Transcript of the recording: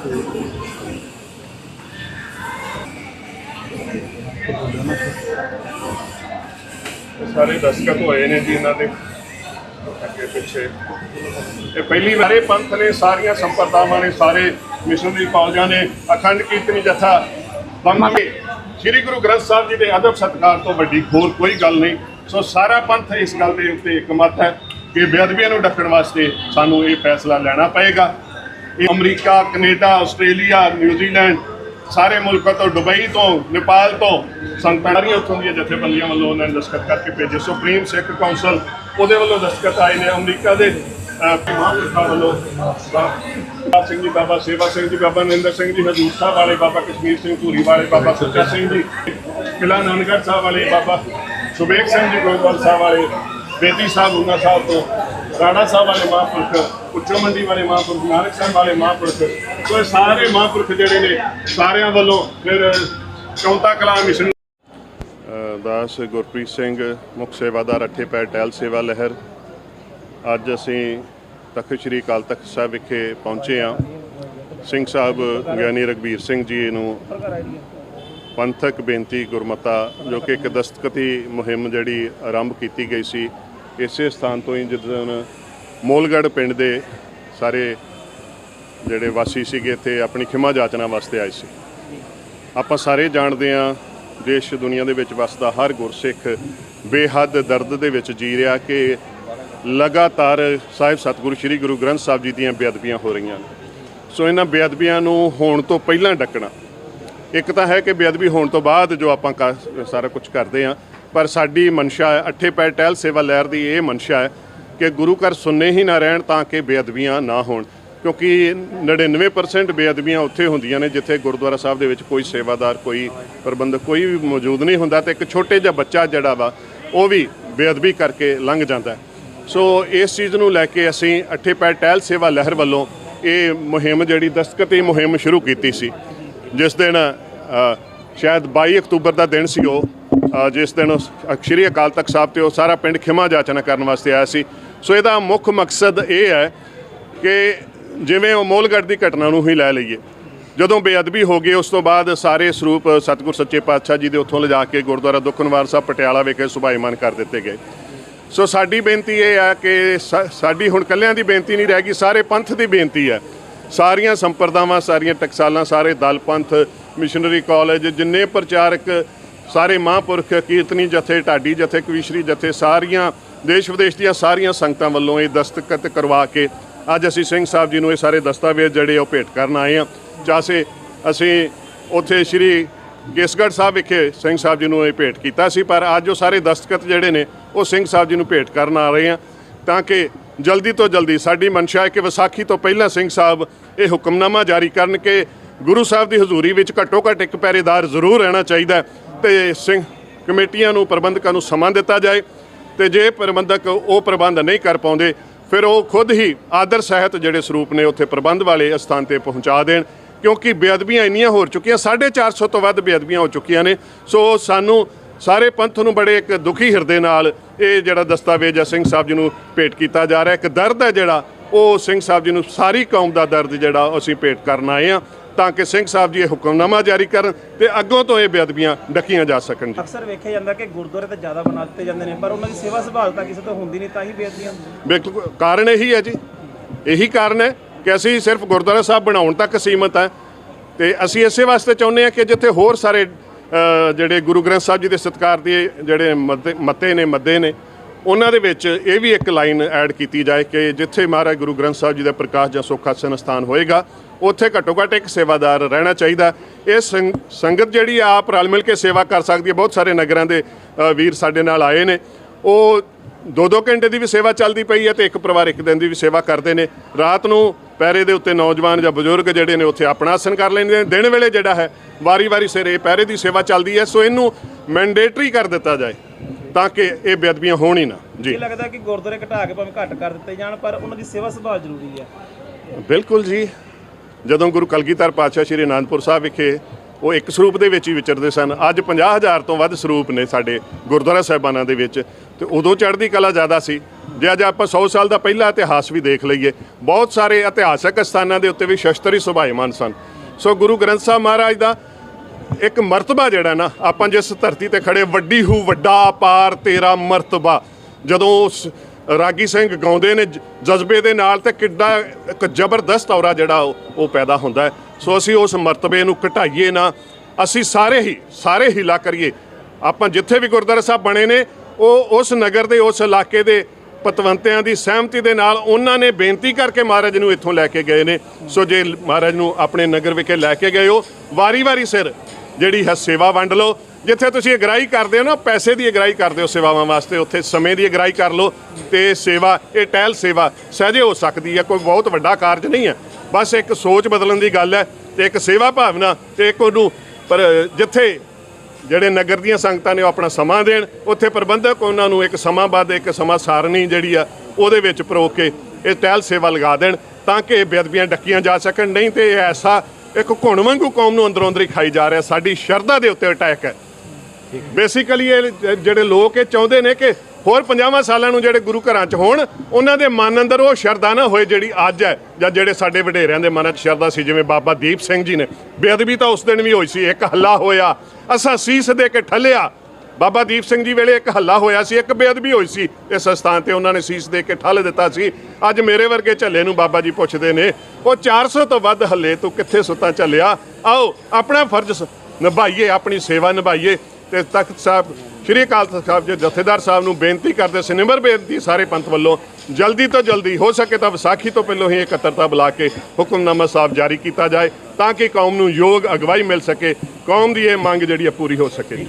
ਇਹ ਸਾਰੇ ਦਸਤਖਤ ਹੋਏ ਨੇ ਜੀ ਇਹਨਾਂ ਦੇ। ਅੱਗੇ ਪਿੱਛੇ। ਇਹ ਪਹਿਲੀ ਵਾਰੇ ਪੰਥ ਨੇ ਸਾਰੀਆਂ ਸੰਪਰਦਾਵਾਂ ਨੇ, ਸਾਰੇ ਮਿਸ਼ਨਰੀ ਕਾਲਜਾਂ ਨੇ ਅਖੰਡ ਕੀਰਤਨੀ ਜਥਾ ਬੰਮ ਕੇ ਸ੍ਰੀ ਗੁਰੂ ਗ੍ਰੰਥ ਸਾਹਿਬ ਜੀ ਦੇ ਅਦਬ ਸਤਕਾਰ ਤੋਂ ਵੱਡੀ ਹੋਰ ਕੋਈ ਗੱਲ ਨਹੀਂ। ਸੋ ਸਾਰਾ ਪੰਥ ਇਸ ਗੱਲ ਦੇ ਉੱਤੇ ਇਕਮਤ ਹੈ ਕਿ ਬੇਅਦਬੀਆਂ ਨੂੰ ਡੱਕਣ ਵਾਸਤੇ ਸਾਨੂੰ ਇਹ ਫੈਸਲਾ ਲੈਣਾ ਪਏਗਾ। ਅਮਰੀਕਾ, ਕੈਨੇਡਾ, ਆਸਟ੍ਰੇਲੀਆ ਨਿਊਜ਼ੀਲੈਂਡ ਸਾਰੇ ਮੁਲਕਾਂ ਤੋਂ, ਦੁਬਈ ਤੋਂ, ਨੇਪਾਲ ਤੋਂ ਸੰਤਾਰੀਆਂ ਉੱਥੋਂ ਦੀਆਂ ਜਥੇਬੰਦੀਆਂ ਵੱਲੋਂ ਉਹਨਾਂ ਨੇ ਦਸਤਖਤ ਕਰਕੇ ਭੇਜੇ। ਸੁਪਰੀਮ ਸਿੱਖ ਕੌਂਸਲ ਉਹਦੇ ਵੱਲੋਂ ਦਸਤਖਤ ਆਏ ਨੇ। ਅਮਰੀਕਾ ਦੇ ਮਹਾਂਪੁਰਖਾਂ ਵੱਲੋਂ ਬਾਬਾ ਸਿੰਘ ਜੀ, ਬਾਬਾ ਸੇਵਾ ਸਿੰਘ ਜੀ, ਬਾਬਾ ਨਰਿੰਦਰ ਸਿੰਘ ਜੀ, ਹਜੂਰ ਸਾਹਿਬ ਵਾਲੇ, ਬਾਬਾ ਕਸ਼ਮੀਰ ਸਿੰਘ ਧੂਰੀ ਵਾਲੇ, ਬਾਬਾ ਸੁੱਚਾ ਸਿੰਘ ਜੀ ਕਿਲਾ ਨਾਨਕਗੜ੍ਹ ਸਾਹਿਬ ਵਾਲੇ, ਬਾਬਾ ਸੁਬੇਗ ਸਿੰਘ ਜੀ, ਗੋਇੰਦਵਾਲ ਸਾਹਿਬ ਵਾਲੇ, ਬੇਦੀ ਸਾਹਿਬ ਉਨਾ ਸਾਹਿਬ ਤੋਂ, ਰਾਣਾ ਸਾਹਿਬ ਵਾਲੇ ਮਹਾਂਪੁਰਖ ਉੱਚੋ ਮੰਡੀ ਵਾਲੇ ਮਹਾਂਪੁਰਖ, ਨਾਨਕ ਸਾਹਿਬ ਵਾਲੇ ਮਹਾਂਪੁਰਖ, ਸੋ ਇਹ ਸਾਰੇ ਮਹਾਂਪੁਰਖ ਜਿਹੜੇ ਨੇ, ਸਾਰਿਆਂ ਵੱਲੋਂ ਫਿਰ ਚੌਂਤਾ ਕਲਾ ਮਿਸ਼ਨ ਦਾਸ ਗੁਰਪ੍ਰੀਤ ਸਿੰਘ, ਮੁੱਖ ਸੇਵਾਦਾਰ ਅੱਠੇ ਪੈਰ ਟਹਿਲ ਸੇਵਾ ਲਹਿਰ। ਅੱਜ ਅਸੀਂ ਤਖਤ ਸ੍ਰੀ ਅਕਾਲ ਤਖਤ ਸਾਹਿਬ ਵਿਖੇ ਪਹੁੰਚੇ ਹਾਂ। ਸਿੰਘ ਸਾਹਿਬ, ਗਿਆਨੀ ਰਗਵੀਰ ਸਿੰਘ ਜੀ ਨੂੰ ਪੰਥਕ ਬੇਨਤੀ ਗੁਰਮਤਾ, ਜੋ ਕਿ ਇੱਕ ਦਸਤਖਤੀ ਮੁਹਿੰਮ ਜਿਹੜੀ ਆਰੰਭ ਕੀਤੀ ਗਈ ਸੀ, ਇਸੇ ਸਥਾਨ ਤੋਂ ਹੀ ਜਦੋਂ ਮੋਲਗੜ ਪਿੰਡ ਦੇ ਸਾਰੇ ਜਿਹੜੇ ਵਾਸੀ ਸੀਗੇ ਇੱਥੇ ਆਪਣੀ ਖਿਮਾ ਜਾਚਨਾ ਵਾਸਤੇ ਆਏ ਸੀ। ਆਪਾਂ ਸਾਰੇ ਜਾਣਦੇ ਹਾਂ, ਦੇਸ਼ ਦੁਨੀਆ ਦੇ ਵਿੱਚ ਵਸਦਾ ਹਰ ਗੁਰਸਿੱਖ ਬੇਹੱਦ ਦਰਦ ਦੇ ਵਿੱਚ ਜੀ ਰਿਹਾ ਕਿ ਲਗਾਤਾਰ ਸਾਹਿਬ ਸਤਿਗੁਰੂ ਸ੍ਰੀ ਗੁਰੂ ਗ੍ਰੰਥ ਸਾਹਿਬ ਜੀ ਦੀਆਂ ਬੇਅਦਬੀਆਂ ਹੋ ਰਹੀਆਂ ਨੇ। ਸੋ ਇਹਨਾਂ ਬੇਅਦਬੀਆਂ ਨੂੰ ਹੋਣ ਤੋਂ ਪਹਿਲਾਂ ਡੱਕਣਾ। ਇੱਕ ਤਾਂ ਹੈ ਕਿ ਬੇਅਦਬੀ ਹੋਣ ਤੋਂ ਬਾਅਦ ਜੋ ਆਪਾਂ ਕਰ- ਸਾਰਾ ਕੁਝ ਕਰਦੇ ਹਾਂ, ਪਰ ਸਾਡੀ ਮਨਸ਼ਾ ਹੈ, ਅੱਠੇ ਪੈ ਟਹਿਲ ਸੇਵਾ ਲਹਿਰ ਦੀ ਇਹ ਮਨਸ਼ਾ ਹੈ ਕਿ ਗੁਰੂ ਘਰ ਸੁੰਨੇ ਹੀ ਨਾ ਰਹਿਣ ਤਾਂ ਕਿ ਬੇਅਦਬੀਆਂ ਨਾ ਹੋਣ। ਕਿਉਂਕਿ 99% ਬੇਅਦਬੀਆਂ ਉੱਥੇ ਹੁੰਦੀਆਂ ਨੇ ਜਿੱਥੇ ਗੁਰਦੁਆਰਾ ਸਾਹਿਬ ਦੇ ਵਿੱਚ ਕੋਈ ਸੇਵਾਦਾਰ, ਕੋਈ ਪ੍ਰਬੰਧਕ, ਕੋਈ ਵੀ ਮੌਜੂਦ ਨਹੀਂ ਹੁੰਦਾ ਤੇ ਇੱਕ ਛੋਟੇ ਜਿਹਾ ਬੱਚਾ ਜਿਹੜਾ ਵਾ, ਉਹ ਵੀ ਬੇਅਦਬੀ ਕਰਕੇ ਲੰਘ ਜਾਂਦਾ ਸੋ ਇਸ ਚੀਜ਼ ਨੂੰ ਲੈ ਕੇ ਅਸੀਂ ਅੱਠੇ ਪੈਰ ਟਹਿਲ ਸੇਵਾ ਲਹਿਰ ਵੱਲੋਂ ਇਹ ਮੁਹਿੰਮ ਜਿਹੜੀ ਦਸਤਖਤੀ ਮੁਹਿੰਮ ਸ਼ੁਰੂ ਕੀਤੀ ਸੀ। ਜਿਸ ਦਿਨ ਸ਼ਾਇਦ 22 ਅਕਤੂਬਰ ਦਾ ਦਿਨ ਸੀ ਉਹ ਜਿਸ ਦਿਨ ਉਸ ਸ਼੍ਰੀ ਅਕਾਲ ਤਖਤ ਸਾਹਿਬ ਤੇ ਉਹ ਸਾਰਾ ਪਿੰਡ ਖਿਮਾ ਜਾਚਨਾ ਕਰਨ ਵਾਸਤੇ ਆਇਆ ਸੀ। ਸੋ ਇਹਦਾ ਮੁੱਖ ਮਕਸਦ ਇਹ ਹੈ ਕਿ ਜਿਵੇਂ ਉਹ ਮੋਲਗੜ ਦੀ ਘਟਨਾ ਨੂੰ ਹੀ ਲੈ ਲਈਏ। ਜਦੋਂ ਬੇਅਦਬੀ ਹੋ ਗਈ, ਉਸ ਤੋਂ ਬਾਅਦ ਸਾਰੇ ਸਰੂਪ ਸਤਿਗੁਰ ਸੱਚੇ ਪਾਤਸ਼ਾਹ ਜੀ ਦੇ ਉੱਥੋਂ ਲਿਜਾ ਕੇ ਗੁਰਦੁਆਰਾ ਦੁਖਨਵਾਰ ਸਾਹਿਬ, ਪਟਿਆਲਾ ਵਿਖੇ ਸੁਭਾਈਮਾਨ ਕਰ ਦਿੱਤੇ ਗਏ। ਸੋ ਸਾਡੀ ਬੇਨਤੀ ਇਹ ਆ ਕਿ ਸਾ- ਸਾਡੀ ਹੁਣ ਕੱਲਿਆਂ ਦੀ ਬੇਨਤੀ ਨਹੀਂ ਰਹਿ ਗਈ, ਸਾਰੇ ਪੰਥ ਦੀ ਬੇਨਤੀ ਹੈ। ਸਾਰੀਆਂ ਸੰਪਰਦਾਵਾਂ, ਸਾਰੀਆਂ ਟਕਸਾਲਾਂ, ਸਾਰੇ ਦਲ, ਪੰਥ, ਮਿਸ਼ਨਰੀ ਕਾਲਜ, ਜਿੰਨੇ ਪ੍ਰਚਾਰਕ ਸਾਰੇ ਮਹਾਂਪੁਰਖ ਕੀਰਤਨੀ ਜਥੇ, ਢਾਡੀ ਜਥੇ, ਕਵੀਸ਼ਰੀ ਜਥੇ, ਸਾਰੀਆਂ ਦੇਸ਼ ਵਿਦੇਸ਼ ਦੀਆਂ ਸਾਰੀਆਂ ਸੰਗਤਾਂ ਵੱਲੋਂ ਇਹ ਦਸਤਖਤ ਕਰਵਾ ਕੇ ਅੱਜ ਅਸੀਂ ਸਿੰਘ ਸਾਹਿਬ ਜੀ ਨੂੰ ਇਹ ਸਾਰੇ ਦਸਤਾਵੇਜ਼ ਜਿਹੜੇ ਉਹ ਭੇਟ ਕਰਨ ਆਏ ਹਾਂ। ਚਾਸੇ ਅਸੀਂ ਉੱਥੇ ਸ਼੍ਰੀ ਕੇਸਗੜ੍ਹ ਸਾਹਿਬ ਵਿਖੇ ਸਿੰਘ ਸਾਹਿਬ ਜੀ ਨੂੰ ਇਹ ਭੇਟ ਕੀਤਾ ਸੀ, ਪਰ ਅੱਜ ਉਹ ਸਾਰੇ ਦਸਤਖਤ ਜਿਹੜੇ ਨੇ ਉਹ ਸਿੰਘ ਸਾਹਿਬ ਜੀ ਨੂੰ ਭੇਟ ਕਰਨ ਆ ਰਹੇ ਹਾਂ ਤਾਂ ਕਿ ਜਲਦੀ ਤੋਂ ਜਲਦੀ ਸਾਡੀ ਮਨਸ਼ਾ ਹੈ ਕਿ ਵਿਸਾਖੀ ਤੋਂ ਪਹਿਲਾਂ ਸਿੰਘ ਸਾਹਿਬ ਇਹ ਹੁਕਮਨਾਮਾ ਜਾਰੀ ਕਰਨ ਕਿ ਗੁਰੂ ਸਾਹਿਬ ਦੀ ਹਜ਼ੂਰੀ ਵਿੱਚ ਘੱਟੋ ਘੱਟ ਇੱਕ ਪਹਿਰੇਦਾਰ ਜ਼ਰੂਰ ਰਹਿਣਾ ਚਾਹੀਦਾ ਤੇ ਸਿੰਘ ਕਮੇਟੀਆਂ ਨੂੰ ਪ੍ਰਬੰਧਕਾਂ ਨੂੰ ਸਮਾਂ ਦਿੱਤਾ ਜਾਏ ਤੇ ਜੇ ਪ੍ਰਬੰਧਕ ਉਹ ਪ੍ਰਬੰਧ ਨਹੀਂ ਕਰ ਪਾਉਂਦੇ, ਫਿਰ ਉਹ ਖੁਦ ਹੀ ਆਦਰ ਸਹਿਤ ਜਿਹੜੇ ਸਰੂਪ ਨੇ ਉੱਥੇ ਪ੍ਰਬੰਧ ਵਾਲੇ ਸਥਾਨ ਤੇ ਪਹੁੰਚਾ ਦੇਣ, ਕਿਉਂਕਿ ਬੇਅਦਬੀਆਂ ਇੰਨੀਆਂ ਹੋ ਚੁੱਕੀਆਂ 450 ਤੋਂ ਵੱਧ ਬੇਅਦਬੀਆਂ ਹੋ ਚੁੱਕੀਆਂ ਨੇ। ਸੋ ਸਾਨੂੰ ਸਾਰੇ ਪੰਥ ਨੂੰ ਬੜੇ ਇੱਕ ਦੁਖੀ ਹਿਰਦੇ ਨਾਲ ਇਹ ਜਿਹੜਾ ਦਸਤਾਵੇਜ਼ ਹੈ ਸਿੰਘ ਸਾਹਿਬ ਜੀ ਨੂੰ ਭੇਟ ਕੀਤਾ ਜਾ ਰਿਹਾ। ਇੱਕ ਦਰਦ ਹੈ ਜਿਹੜਾ, ਉਹ ਸਿੰਘ ਸਾਹਿਬ ਜੀ ਨੂੰ ਸਾਰੀ ਕੌਮ ਦਾ ਦਰਦ ਜਿਹੜਾ ਉਹ ਅਸੀਂ ਭੇਟ ਕਰਨ ਆਏ ਹਾਂ। ਤਾਂ ਕਿ ਸਿੰਘ ਸਾਹਿਬ ਜੀ ਇਹ ਹੁਕਮਨਾਮਾ ਜਾਰੀ ਕਰਨ ਤੇ ਅੱਗੋਂ ਤੋਂ ਇਹ ਬੇਅਦਬੀਆਂ ਡਕੀਆਂ ਜਾ ਸਕਣ ਜੀ। ਅਕਸਰ ਵੇਖਿਆ ਜਾਂਦਾ ਕਿ ਗੁਰਦੁਆਰੇ ਤੇ ਜ਼ਿਆਦਾ ਬਣਾ ਦਿੱਤੇ ਜਾਂਦੇ ਨੇ ਪਰ ਉਹਨਾਂ ਦੀ ਸੇਵਾ ਸੰਭਾਲ ਤਾਂ ਕਿਸੇ ਤੋਂ ਹੁੰਦੀ ਨਹੀਂ ਤਾਂ ਹੀ ਬੇਅਦਬੀਆਂ ਬਿਲਕੁਲ ਕਾਰਨ ਇਹੀ ਹੈ ਜੀ। ਇਹੀ ਕਾਰਨ ਹੈ ਕਿ ਅਸੀਂ ਸਿਰਫ ਗੁਰਦੁਆਰਾ ਸਾਹਿਬ ਬਣਾਉਣ ਤੱਕ ਸੀਮਤ ਹੈ ਤੇ ਅਸੀਂ ਇਸੇ ਵਾਸਤੇ ਚਾਹੁੰਦੇ ਹਾਂ ਕਿ ਜਿੱਥੇ ਹੋਰ ਸਾਰੇ ਜਿਹੜੇ ਗੁਰੂ ਗ੍ਰੰਥ ਸਾਹਿਬ ਜੀ ਦੇ ਸਤਿਕਾਰ ਦੇ ਜਿਹੜੇ ਮੱਤੇ ਨੇ ਮੱਦੇ ਨੇ ਉਹਨਾਂ ਦੇ ਵਿੱਚ ਇਹ ਵੀ ਇੱਕ ਲਾਈਨ ਐਡ ਕੀਤੀ ਜਾਏ ਕਿ ਜਿੱਥੇ ਮਹਾਰਾਜ ਗੁਰੂ ਗ੍ਰੰਥ ਸਾਹਿਬ ਜੀ ਦਾ ਪ੍ਰਕਾਸ਼ ਜਾਂ ਸੁਖਾਸਨ ਸਥਾਨ ਹੋਏਗਾ, ਉੱਥੇ ਘੱਟੋ ਘੱਟ ਇੱਕ ਸੇਵਾਦਾਰ ਰਹਿਣਾ ਚਾਹੀਦਾ। ਇਹ ਸੰਗਤ ਜਿਹੜੀ ਆ, ਆਪ ਰਲ ਮਿਲ ਕੇ ਸੇਵਾ ਕਰ ਸਕਦੀ ਹੈ। ਬਹੁਤ ਸਾਰੇ ਨਗਰਾਂ ਦੇ ਵੀਰ ਸਾਡੇ ਨਾਲ ਆਏ ਨੇ। ਉਹ ਦੋ ਦੋ ਘੰਟੇ ਦੀ ਵੀ ਸੇਵਾ ਚੱਲਦੀ ਪਈ ਹੈ ਤੇ ਇੱਕ ਪਰਿਵਾਰ ਇੱਕ ਦਿਨ ਦੀ ਵੀ ਸੇਵਾ ਕਰਦੇ ਨੇ। ਰਾਤ ਨੂੰ ਪੈਰੇ ਦੇ ਉੱਤੇ ਨੌਜਵਾਨ ਜਾਂ ਬਜ਼ੁਰਗ ਜਿਹੜੇ ਨੇ, ਉੱਥੇ ਆਪਣਾ ਆਸਨ ਕਰ ਲੈਂਦੇ ਨੇ। ਦਿਨ ਵੇਲੇ ਜਿਹੜਾ ਹੈ, ਵਾਰੀ-ਵਾਰੀ ਸਿਰ ਇਹ ਪਹਿਰੇ ਦੀ ਸੇਵਾ ਚੱਲਦੀ ਹੈ। ਸੋ ਇਹਨੂੰ ਮੈਂਡੇਟਰੀ ਕਰ ਦਿੱਤਾ ਜਾਏ। ਤਾਂ ਕਿ ਇਹ ਬੇਅਦਬੀਆਂ ਹੋਣ ਹੀ ਨਾ। ਜੀ। ਇਹ ਲੱਗਦਾ ਕਿ ਗੁਰਦੁਆਰੇ ਘਟਾ ਕੇ ਭਾਵੇਂ ਘੱਟ ਕਰ ਦਿੱਤੇ ਜਾਣ ਪਰ ਉਹਨਾਂ ਦੀ ਸੇਵਾ ਸੰਭਾਲ ਜ਼ਰੂਰੀ ਹੈ। ਬਿਲਕੁਲ ਜੀ। ਜਦੋਂ ਗੁਰੂ ਕਲਗੀਧਰ ਪਾਤਸ਼ਾਹ ਸ਼੍ਰੀ ਅਨੰਦਪੁਰ ਸਾਹਿਬ ਵਿਖੇ ਉਹ ਇੱਕ ਸਰੂਪ ਦੇ ਵਿੱਚ ਹੀ ਵਿਚਰਦੇ ਸਨ ਅੱਜ 50000 ਤੋਂ ਵੱਧ ਸਰੂਪ ਨੇ ਸਾਡੇ ਗੁਰਦੁਆਰਾ ਸਾਹਿਬਾਨਾਂ ਦੇ ਵਿੱਚ। ਤੇ ਉਦੋਂ ਚੜ੍ਹਦੀ ਕਲਾ ਜ਼ਿਆਦਾ ਸੀ। ਜੇ ਅੱਜ ਆਪਾਂ 100 ਸਾਲ ਦਾ ਪਹਿਲਾ ਇਤਿਹਾਸ ਵੀ ਦੇਖ ਲਈਏ ਬਹੁਤ ਸਾਰੇ ਇਤਿਹਾਸਕ ਸਥਾਨਾਂ ਦੇ ਉੱਤੇ ਵੀ ਸ਼ਸਤਰੀ ਸੁਭਾਏਮਾਨ ਸਨ। ਸੋ ਗੁਰੂ ਗ੍ਰੰਥ ਸਾਹਿਬ ਮਹਾਰਾਜ ਦਾ ਇੱਕ ਮਰਤਬਾ ਜਿਹੜਾ ਨਾ, ਆਪਾਂ ਜਿਸ ਧਰਤੀ ਤੇ ਖੜੇ, ਵੱਡੀ ਹੂ, ਵੱਡਾ ਪਾਰ, ਤੇਰਾ ਮਰਤਬਾ। ਜਦੋਂ ਉਸ ਰਾਗੀ ਸਿੰਘ ਗਾਉਂਦੇ ਨੇ ਜਜ਼ਬੇ ਦੇ ਨਾਲ ਤੇ ਕਿੱਡਾ ਇੱਕ ਜ਼ਬਰਦਸਤ ਔਰਾ ਜਿਹੜਾ ਉਹ ਉਹ ਪੈਦਾ ਹੁੰਦਾ ਹੈ। ਸੋ ਅਸੀਂ ਉਸ ਮਰਤਬੇ ਨੂੰ ਘਟਾਈਏ ਨਾ, ਅਸੀਂ ਸਾਰੇ ਹੀ ਸਾਰੇ ਹੀ ਕਰੀਏ। ਆਪਾਂ ਜਿੱਥੇ ਵੀ ਗੁਰਦੁਆਰਾ ਸਾਹਿਬ ਬਣੇ ਨੇ, ਉਹ ਉਸ ਨਗਰ ਦੇ, ਉਸ ਇਲਾਕੇ ਦੇ ਪਤਵੰਤਿਆਂ ਦੀ ਸਹਿਮਤੀ ਦੇ ਨਾਲ ਉਹਨਾਂ ਨੇ ਬੇਨਤੀ ਕਰਕੇ ਮਹਾਰਾਜ ਨੂੰ ਇੱਥੋਂ ਲੈ ਕੇ ਗਏ ਨੇ। ਸੋ ਜੇ ਮਹਾਰਾਜ ਨੂੰ ਆਪਣੇ ਨਗਰ ਵਿਖੇ ਲੈ ਕੇ ਗਏ ਹੋ, ਵਾਰੀ-ਵਾਰੀ ਸਿਰ ਜਿਹੜੀ ਹੈ ਸੇਵਾ ਵੰਡ ਲਓ। ਜਿੱਥੇ ਤੁਸੀਂ ਅਗਰਾਈ ਕਰਦੇ ਹੋ ਨਾ, ਪੈਸੇ ਦੀ ਅਗਰਾਈ ਕਰਦੇ ਹੋ ਸੇਵਾਵਾਂ ਵਾਸਤੇ, ਉੱਥੇ ਸਮੇਂ ਦੀ ਅਗਰਾਈ ਕਰ ਲਓ ਤੇ ਸੇਵਾ, ਇਹ ਟਹਿਲ ਸੇਵਾ ਸਹਜੇ ਹੋ ਸਕਦੀ ਹੈ, ਕੋਈ ਬਹੁਤ ਵੱਡਾ ਕਾਰਜ ਨਹੀਂ ਹੈ। ਬਸ ਇੱਕ ਸੋਚ ਬਦਲਣ ਦੀ ਗੱਲ ਹੈ ਤੇ ਇੱਕ ਸੇਵਾ ਭਾਵਨਾ ਤੇ ਇੱਕ ਉਹਨੂੰ ਪਰ ਜਿੱਥੇ ਜਿਹੜੇ ਨਗਰ ਦੀਆਂ ਸੰਗਤਾਂ ਨੇ ਉਹ ਆਪਣਾ ਸਮਾਂ ਦੇਣ, ਉੱਥੇ ਪ੍ਰਬੰਧਕ ਉਹਨਾਂ ਨੂੰ ਇੱਕ ਸਮਾਂ ਬਾਅਦ ਇੱਕ ਸਮਾਂ ਸਾਰਣੀ ਜਿਹੜੀ ਆ, ਉਹਦੇ ਵਿੱਚ ਪਰੋ ਕੇ ਇਹ ਟਹਿਲ ਸੇਵਾ ਲਗਾ ਦੇਣ ਤਾਂ ਕਿ ਬੇਅਦਬੀਆਂ ਡੱਕੀਆਂ ਜਾ ਸਕਣ। ਨਹੀਂ ਤੇ ਇਹ ਐਸਾ ਇੱਕ ਘੁਣ ਵਾਂਗੂ ਕੌਮ ਨੂੰ ਅੰਦਰੋਂ ਅੰਦਰ ਹੀ ਖਾਈ ਜਾ ਰਿਹਾ, ਸਾਡੀ ਸ਼ਰਧਾ ਦੇ ਉੱਤੇ ਅਟੈਕ ਹੈ। ਬੇਸਿਕਲੀ ਇਹ ਜਿਹੜੇ ਲੋਕ ਇਹ ਚਾਹੁੰਦੇ ਨੇ ਕਿ ਹੋਰ 50 ਸਾਲਾਂ ਨੂੰ ਜਿਹੜੇ ਗੁਰੂ ਘਰਾਂ 'ਚ ਹੋਣ, ਉਹਨਾਂ ਦੇ ਮਨ ਅੰਦਰ ਉਹ ਸ਼ਰਧਾ ਨਾ ਹੋਏ ਜਿਹੜੀ ਅੱਜ ਹੈ, ਜਾਂ ਜਿਹੜੇ ਸਾਡੇ ਵਡੇਰਿਆਂ ਦੇ ਮਨਾਂ 'ਚ ਸ਼ਰਧਾ ਸੀ, ਜਿਵੇਂ ਬਾਬਾ ਦੀਪ ਸਿੰਘ ਜੀ ਨੇ। ਬੇਅਦਬੀ ਤਾਂ ਉਸ ਦਿਨ ਵੀ ਹੋਈ ਸੀ, ਇੱਕ ਹੱਲਾ ਹੋਇਆ, ਅਸਾਂ ਸੀਸ ਦੇ ਕੇ ਠੱਲਿਆ ਬਾਬਾ ਦੀਪ ਸਿੰਘ ਜੀ ਵੇਲੇ ਇੱਕ ਹੱਲਾ ਹੋਇਆ ਸੀ, ਇੱਕ ਬੇਅਦਬੀ ਹੋਈ ਸੀ। ਇਸ ਸਥਾਨ ਤੇ ਉਹਨਾਂ ਨੇ ਸੀਸ ਦੇ ਕੇ ਠੱਲ ਦਿੱਤਾ ਸੀ। ਅੱਜ ਮੇਰੇ ਵਰਗੇ ਝੱਲੇ ਨੂੰ ਬਾਬਾ ਜੀ ਪੁੱਛਦੇ ਨੇ, ਉਹ 400 ਤੋਂ ਵੱਧ ਹੱਲੇ ਤੂੰ ਕਿੱਥੇ ਸੁੱਤਾ ਝੱਲਿਆ? ਆਓ, ਆਪਣਾ ਫਰਜ਼ ਸ- ਨਿਭਾਈਏ, ਆਪਣੀ ਸੇਵਾ ਨਿਭਾਈਏ। ਤੇ ਤਖਤ ਸਾਹਿਬ, ਸ਼੍ਰੀ ਅਕਾਲ ਤਖਤ ਸਾਹਿਬ ਦੇ ਜਥੇਦਾਰ ਸਾਹਿਬ ਨੂੰ ਬੇਨਤੀ ਕਰਦੇ ਸਿਨਮਰ ਬੇਨਤੀ ਸਾਰੇ ਪੰਥ ਵੱਲੋਂ, ਜਲਦੀ ਤੋਂ ਜਲਦੀ, ਹੋ ਸਕੇ ਤਾਂ ਵਿਸਾਖੀ ਤੋਂ ਪਹਿਲਾਂ ਹੀ ਇਕੱਤਰਤਾ ਬੁਲਾ ਕੇ ਹੁਕਮਨਾਮਾ ਸਾਹਿਬ ਜਾਰੀ ਕੀਤਾ ਜਾਏ, ਤਾਂ ਕਿ ਕੌਮ ਨੂੰ ਯੋਗ ਅਗਵਾਈ ਮਿਲ ਸਕੇ। ਕੌਮ ਦੀ ਇਹ ਮੰਗ ਜਿਹੜੀ ਹੈ ਪੂਰੀ ਹੋ ਸਕੇ।